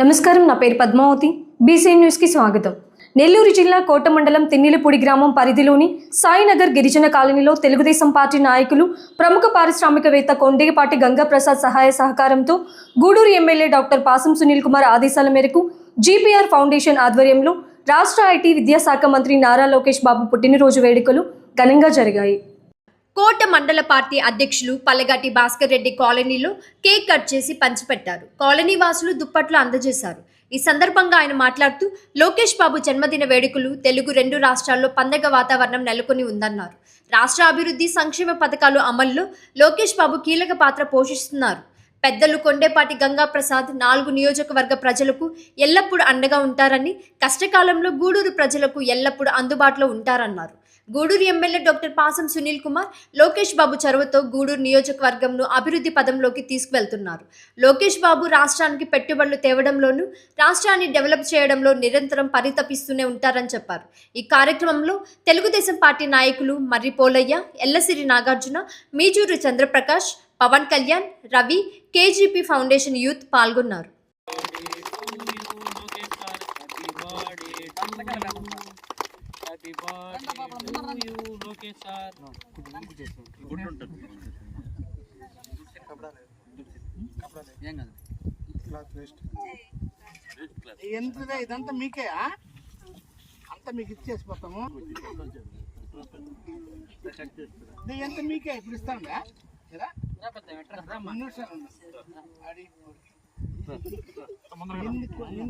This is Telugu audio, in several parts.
నమస్కారం నా పేరు పద్మావతి. బీసీ న్యూస్కి స్వాగతం. నెల్లూరు జిల్లా కోట మండలం తిన్నిలపూడి గ్రామం పరిధిలోని సాయినగర్ గిరిజన కాలనీలో తెలుగుదేశం పార్టీ నాయకులు ప్రముఖ పారిశ్రామికవేత్త కొండేపాటి గంగాప్రసాద్ సహాయ సహకారంతో గూడూరు ఎమ్మెల్యే డాక్టర్ పాసం సునీల్ కుమార్ ఆదేశాల మేరకు జీపీఆర్ ఫౌండేషన్ ఆధ్వర్యంలో రాష్ట్ర ఐటీ విద్యాశాఖ మంత్రి నారా లోకేష్ బాబు పుట్టినరోజు వేడుకలు ఘనంగా జరిగాయి. కోట మండల పార్టీ అధ్యక్షులు పల్లగాటి భాస్కర్ రెడ్డి కాలనీలో కేక్ కట్ చేసి పంచిపెట్టారు. కాలనీ వాసులు దుప్పట్లు అందజేశారు. ఈ సందర్భంగా ఆయన మాట్లాడుతూ లోకేష్ బాబు జన్మదిన వేడుకలు తెలుగు రెండు రాష్ట్రాల్లో పండగ వాతావరణం నెలకొని ఉందన్నారు. రాష్ట్ర అభివృద్ధి సంక్షేమ పథకాలు అమల్లో లోకేష్ బాబు కీలక పాత్ర పోషిస్తున్నారు. పెద్దలు కొండేపాటి గంగా ప్రసాద్ నాలుగు నియోజకవర్గ ప్రజలకు ఎల్లప్పుడూ అండగా ఉంటారని కష్టకాలంలో గూడూరు ప్రజలకు ఎల్లప్పుడూ అందుబాటులో ఉంటారన్నారు. గూడూరు ఎమ్మెల్యే డాక్టర్ పాసం సునీల్ కుమార్ లోకేష్ బాబు చొరవతో గూడూరు నియోజకవర్గంను అభివృద్ధి పదంలోకి తీసుకువెళ్తున్నారు. లోకేష్ బాబు రాష్ట్రానికి పెట్టుబడులు తేవడంలోనూ రాష్ట్రాన్ని డెవలప్ చేయడంలో నిరంతరం పరితపిస్తూనే ఉంటారని చెప్పారు. ఈ కార్యక్రమంలో తెలుగుదేశం పార్టీ నాయకులు మర్రి Polayya Ellasiri Nagarjuna Meejuru Chandra Prakash Pawan Kalyan Ravi KGP foundation youth పాల్గొన్నారు. Happy birthday you Lokesh sir ఏం కాదు. ఎంత ఇదంతా మీకే? అంతా మీకు ఇచ్చేసి పోతాము. ఇది ఎంత మీకే? ఇప్పుడు ఇస్తాంగా కదా రెండు నిమిషాలు ఉండు.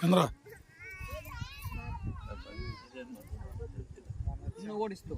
చంద్ర. ఓడిస్తూ